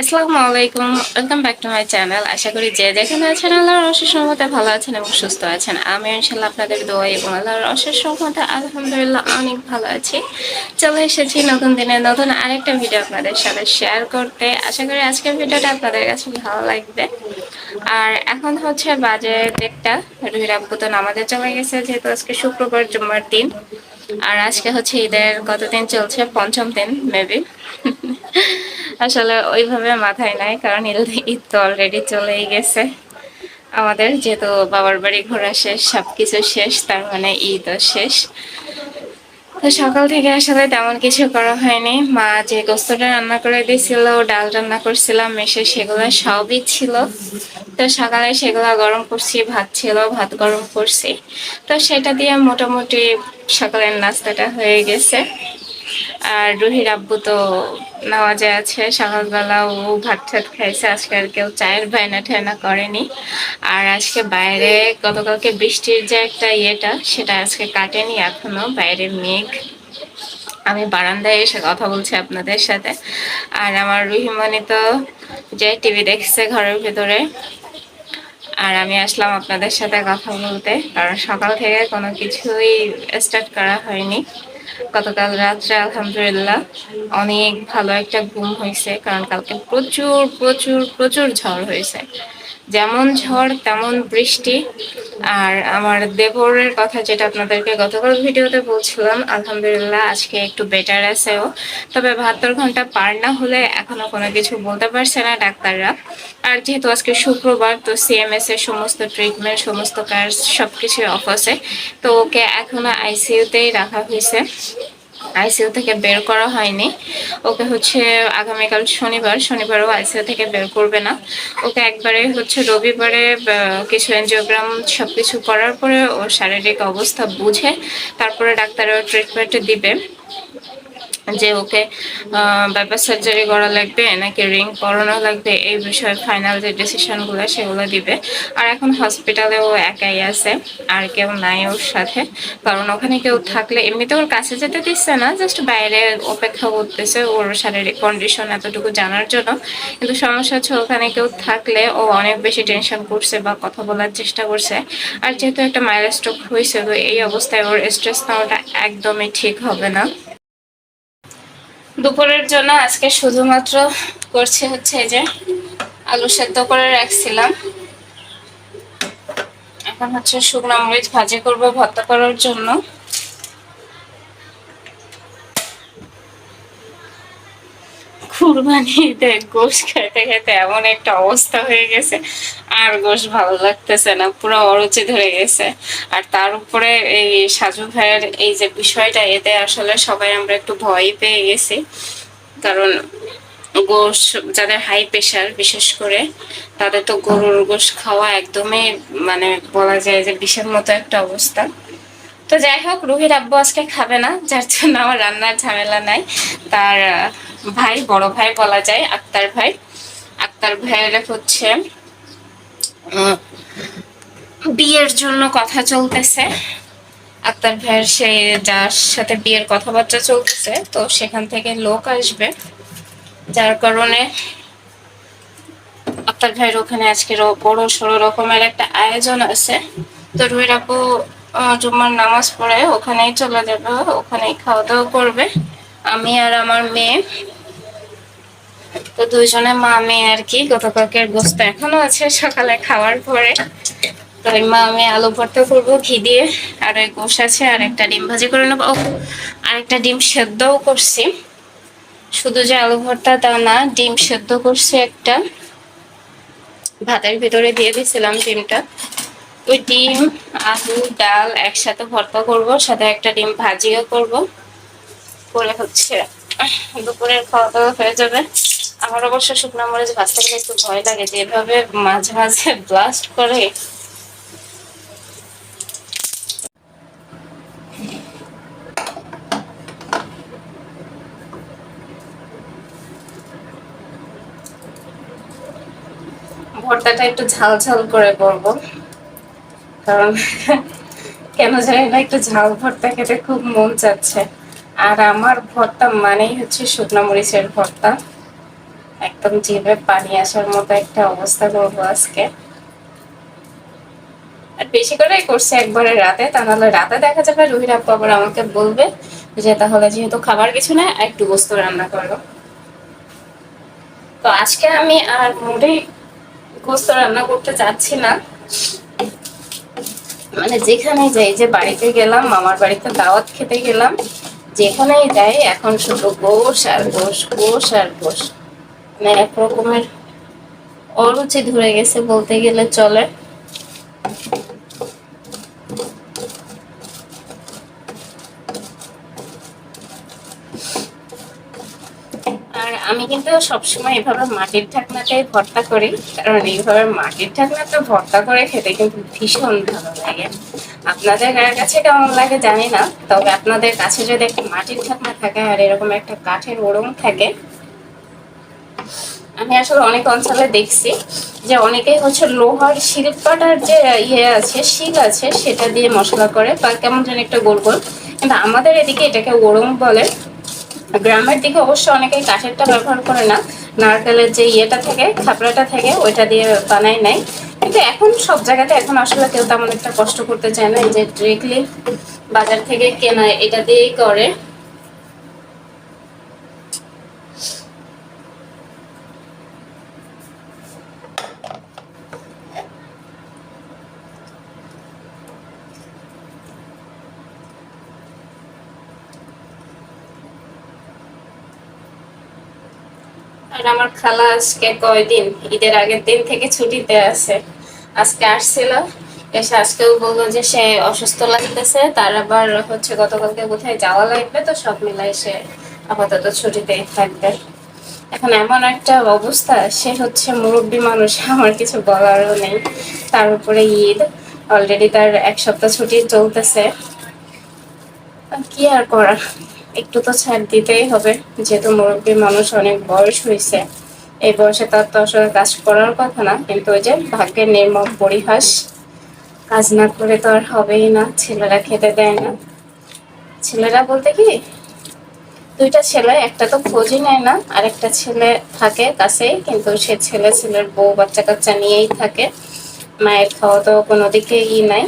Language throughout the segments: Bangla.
আসসালামু আলাইকুম welcome back to my channel আশা করি যে যেখানে আছেন আল্লাহর অশেষ রহমতে ভালো আছেন এবং সুস্থ আছেন। আমি ইনশাল্লাহ আপনাদের দোয়া এবং আল্লাহর অশেষ রহমতে আলহামদুলিল্লাহ অনেক ভালো আছি। চলে এসেছি নতুন দিনে নতুন আরেকটা ভিডিও আপনাদের সাথে শেয়ার করতে। আশা করি আজকের ভিডিওটা আপনাদের কাছে ভালো লাগবে। আর এখন হচ্ছে বাজে দেড়টা। রুহির আব্বু তো চলে গেছে, যেহেতু আজকে শুক্রবার জুম্মার দিন। আর আজকে হচ্ছে ঈদের কতদিন চলছে? পঞ্চম দিন মেবি আসলে ওইভাবে মাথায় নাই, কারণ ঈদ তো অলরেডি চলেই গেছে। আমাদের যেহেতু বাবার বাড়ি ঘোরা শেষ, সবকিছু শেষ, তার মানে ঈদও শেষ। তো সকাল থেকে আসলে তেমন কিছু করা হয়নি। মা যে গোস্তটা রান্না করে দিয়েছিল, ডাল রান্না করছিলাম মেশে সেগুলো সবই ছিল। তো সকালে সেগুলো গরম করছি, ভাত ছিল, ভাত গরম করছি। তো সেটা দিয়ে মোটামুটি সকালের নাস্তাটা হয়ে গেছে। আর রুহির আব্বু তো নামাজে আছে সকালবেলা ও ভাত ঠাত খাইছে। আজকে আর কেউ চায়ের বায়না ঠায়না করেনি। আর আজকে বাইরে গতকালকে বৃষ্টির যে একটা ইয়েটা, সেটা আজকে কাটেনি এখনও বাইরে মেঘ। আমি বারান্দায় এসে কথা বলছি আপনাদের সাথে। আর আমার রুহিমণি তো যে টিভি দেখছে ঘরের ভেতরে। আর আমি আসলাম আপনাদের সাথে কথা বলতে, কারণ সকাল থেকে কোনো কিছুই স্টার্ট করা হয়নি। গতকাল রাত্রে আলহামদুলিল্লাহ অনেক ভালো একটা ঘুম হয়েছে, কারণ কালকে প্রচুর প্রচুর প্রচুর ঝড় হয়েছে। যেমন ঝড়, তেমন বৃষ্টি। আর আমার দেবরের কথা যেটা আপনাদেরকে গতকাল ভিডিওতে বলছিলাম, আলহামদুলিল্লাহ আজকে একটু বেটার আছে ও। তবে বাহাত্তর ঘণ্টা পার না হলে এখনও কোনো কিছু বলতে পারছে না ডাক্তাররা। আর যেহেতু আজকে শুক্রবার, তো সিএমএস এর সমস্ত ট্রিটমেন্ট সমস্ত কাজ সবকিছু অফ আছে। তো ওকে এখনও আইসিইউতেই রাখা হয়েছে। আইসিইউ থেকে বের করা হয়নি। ওকে হচ্ছে আগামীকাল শনিবার, শনিবারও আইসিইউ থেকে বের করবে না। ওকে একবারে হচ্ছে রবিবারে কিছু এনজিওগ্রাম সব কিছু করার পরে ওর শারীরিক অবস্থা বুঝে তারপরে ডাক্তারের ট্রিটমেন্ট দিবে। যে ওকে বাইপাস সার্জারি করা লাগবে, নাকি রিং করানো লাগবে, এই বিষয়ে ফাইনাল যে ডিসিশনগুলো সেগুলো দিবে। আর এখন হসপিটালে ও একাই আছে, আর কেউ নাই ওর সাথে। কারণ ওখানে কেউ থাকলে, এমনিতে ওর কাছে যেতে দিচ্ছে না জাস্ট বাইরে অপেক্ষা করতেছে ওর শারীরিক কন্ডিশন এতটুকু জানার জন্য। কিন্তু সমস্যা হচ্ছে ওখানে কেউ থাকলে ও অনেক বেশি টেনশন করছে বা কথা বলার চেষ্টা করছে। আর যেহেতু একটা মাইলস্ট্রোক হয়েছে, তো এই অবস্থায় ওর স্ট্রেস নেওয়াটা একদমই ঠিক হবে না। দুপুরের জন্য আজকে শুধুমাত্র করছে হচ্ছে এই যে আলু সেদ্ধ করে রাখছিলাম। এখন হচ্ছে শুকনো মরিচ ভাজি করব ভর্তা করার জন্য। কুরবানিতে গোশ খেতে খেতে এমন একটা অবস্থা হয়ে গেছে। আর গোশ ভালো লাগতেছে না, পুরো অরুচি ধরে গেছে। আর তার উপরে এই সাজু ভাইয়ের এই যে বিষয়টা, এতে আসলে সবাই আমরা একটু ভয় পেয়ে গেছি। কারণ গোশ, যাদের হাই প্রেশার বিশেষ করে, তাদের তো গরুর গোশ খাওয়া একদমই মানে বলা যায় যে বিষের মতো একটা অবস্থা। তো যাই হোক, রুহির আব্বু আজকে খাবে না, যার জন্য আমার রান্নার ঝামেলা নাই। তার ভাই, বড় ভাই বলা যায়, আক্তার ভাই। আক্তার ভাইয়ের হচ্ছে বিয়ের জন্য কথা চলতেছে। আক্তার ভাইয়ের সেই যার সাথে বিয়ের কথাবার্তা চলতেছে, তো সেখান থেকে লোক আসবে। যার কারণে আক্তার ভাইয়ের ওখানে আজকে বড় সড়ো রকমের একটা আয়োজন আছে। তো রুহির আপু জুম্মার নামাজ পড়ে ওখানেই চলে যাবে, ওখানেই খাওয়া দাওয়া করবে। আমি আর আমার মেয়ে তো দুইজনে মা, মেয়ে আর কি গতকালকের গোস্ত এখনও আছে সকালে খাওয়ার পরে। তো মা আমি আলু ভর্তা করব, ঘি দিয়ে, আর ওই গোস আছে, আর একটা ডিম ভাজি করে নেব। আর একটা ডিম সেদ্ধও করছি। শুধু যে আলু ভর্তা তা না, ডিম সেদ্ধ করছি একটা। ভাতের ভিতরে দিয়ে দিছিলাম ডিমটা। ওই ডিম, আলু, ডাল একসাথে ভর্তা করব, সাথে একটা ডিম ভাজিও করব। করে হচ্ছে, দুপুরের খাওয়া দাওয়া হয়ে যাবে। আমার অবশ্য শুকনো মরিচ ভাজতে গেলে একটু ভয় লাগে, যে এভাবে মাঝে মাঝে ব্লাস্ট করে। ভর্তাটা একটু ঝাল ঝাল করে করব। কারণ কেন জানি না, একটু ঝাল ভর্তা খেতে খুব মন চাচ্ছে। আর আমার ভর্তা মানেই হচ্ছে শুকনো মরিচের ভর্তা। একদম জিভে পানি আসার মতো একটা অবস্থা করব আজকে। আর বেশি করেই করছে একবারে রাতে, তা নাহলে রাতে দেখা যাবে। রুহির আপু আবার আমাকে বলবে যে, তাহলে যেহেতু খাবার কিছু না একটু বস্তু রান্না করো। তো আজকে আমি আর মোটেই গোস্ত রান্না করতে চাচ্ছি না। মানে যেখানে যাই, যে বাড়িতে গেলাম, মামার বাড়িতে দাওয়াত খেতে গেলাম, যেখানেই যাই, এখন শুধু গোস আর গোস গোস আর গোস মানে এক রকমের অরুচি ধরে গেছে বলতে গেলে চলে। আর আমি কিন্তু সবসময় এভাবে মাটির ঢাকনাটাই ভর্তা করি, কারণ এইভাবে মাটির ঢাকনাটা ভর্তা করে খেতে কিন্তু ভীষণ ভালো লাগে। আপনাদের কাছে কেমন লাগে জানি না, তবে আপনাদের কাছে যদি একটা মাটির ঢাকনা থাকে আর এরকম একটা কাঠের ওরম থাকে আমি আসলে অনেক অঞ্চলে দেখছি যে অনেকেই হচ্ছে লোহার শিল্পাটার যে ইয়ে আছে, শিল আছে, সেটা দিয়ে মশলা করে বা কেমন যেন একটা গোল গোল। কিন্তু আমাদের এদিকে এটাকে ওরম বলে। গ্রামের দিকে অবশ্য অনেকেই কাঠেরটা ব্যবহার করে না। নারকেলের যে ইয়েটা থাকে, খাপড়াটা থাকে, ওইটা দিয়ে বানাই নাই কিন্তু এখন সব জায়গাতে এখন আসলে কেউ তেমন একটা কষ্ট করতে চায় না। এই যে ডিরেক্টলি বাজার থেকে কেনা, এটা দিয়েই করে। আর আমার খালা আজকে কয়দিন? ঈদের আগের দিন থেকে ছুটিতে আছে। আজকে আসছিল। এসে আজকেও বলল যে সে অসুস্থ লাগতেছে। তার আবার হচ্ছে গতকালকে কোথায় যাওয়া লাগবে, তো সব মিলাই সে আপাতত ছুটিতেই থাকবে। এখন এমন একটা অবস্থা, সে হচ্ছে মুরব্বী মানুষ, আমার কিছু বলারও নেই। তার উপরে ঈদ অলরেডি তার এক সপ্তাহ ছুটি চলতেছে। কি আর করার? একটু তো ছাড় দিতেই হবে। যেহেতু মুরব্বী মানুষ অনেক বয়স হয়েছে। এই বয়সে তার তো আসলে কাজ করার কথা না, কিন্তু ওই যে ভাগ্যের নির্মম পরিহাস, কাজ না করে তো আর হবেই না, ছেলেরা খেতে দেয় না। ছেলেরা বলতে কি, দুইটা ছেলে, একটা তো খোঁজই নেয় না, আর একটা ছেলে থাকে কাছেই, কিন্তু সে ছেলে ছেলের বউ বাচ্চা কাচ্চা নিয়েই থাকে। মায়ের খাওয়া তো কোনো দিকে ই নাই।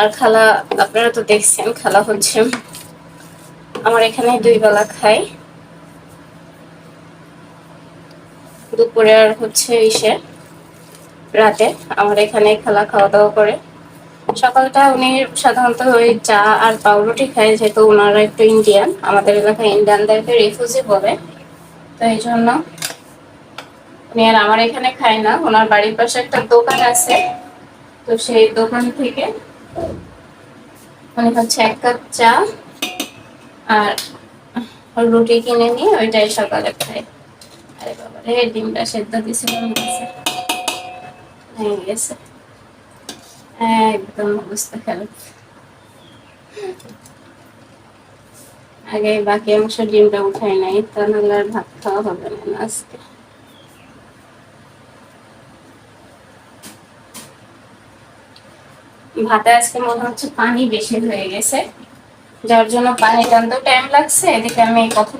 আর খালা, আপনারা তো দেখছেন, খালা হচ্ছে আমার এখানে দুই বেলা খাই। দুপুরে আর হচ্ছে ইসে, রাতে। আমার এখানে খেলা খাওয়া দাওয়া করে। সকালটা উনি সাধারণত ওই চা আর পাউরুটি খায়, যেহেতু ওনারা একটু ইন্ডিয়ান। আমাদের এলাকায় ইন্ডিয়ানদেরকে রিফিউজি বলে। তো এই জন্য উনি আর আমার এখানে খায় না। ওনার বাড়ির পাশে একটা দোকান আছে। তো সেই দোকান থেকে উনি হচ্ছে এক কাপ চা আর রুটি কিনে নিয়ে ওইটাই সকালে খাই। আরে বাবা রে, ডিমটা সেদ্ধ দিছিল হয়ে গেছে। একদম অবস্থা খারাপ। আগে বাকি অংশ ডিমটা উঠাই নাই, তা নাহলে আর ভাত খাওয়া হবে না আজকে। ভাতে আজকে মনে হচ্ছে পানি বেশি হয়ে গেছে। যার জন্য পানি টানতেও টাইম লাগছে, এদিকে আমি কথা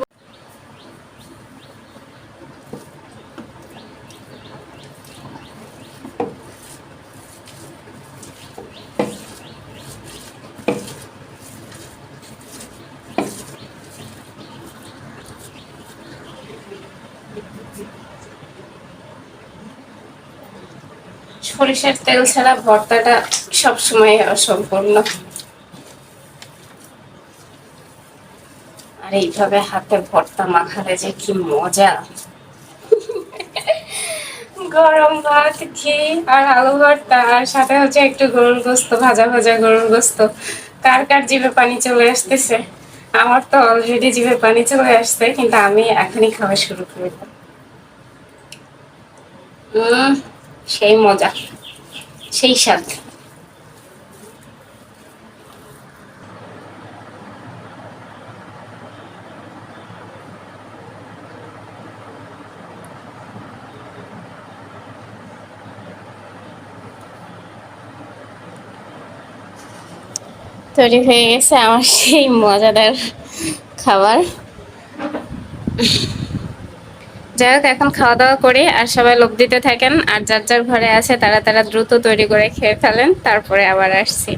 সরিষার তেল ছাড়া ভর্তাটা সবসময় অসম্পূর্ণ। আর এইভাবে হাতে ভর্তা মাখালে যে কি মজা। গরম ভাত, ঘি আর আলু ভর্তা, আর সাথে হচ্ছে একটু গরুর গোস্ত, ভাজা ভাজা গরুর গোস্ত। কার কার জিভে পানি চলে আসতেছে? আমার তো অলরেডি জিভে পানি চলে আসছে, কিন্তু আমি এখনই খাওয়া শুরু করব সেই মজা, সেই স্বাদ। তৈরি হয়ে গেছে আমার সেই মজাদার খাবার। যাই হোক, এখন খাওয়া দাওয়া করি আর সবাই লোক দিতে থাকেন আর যার যার ঘরে আছে তারা তারা দ্রুত তৈরি করে খেয়ে ফেলেন, তারপরে আবার আসছি।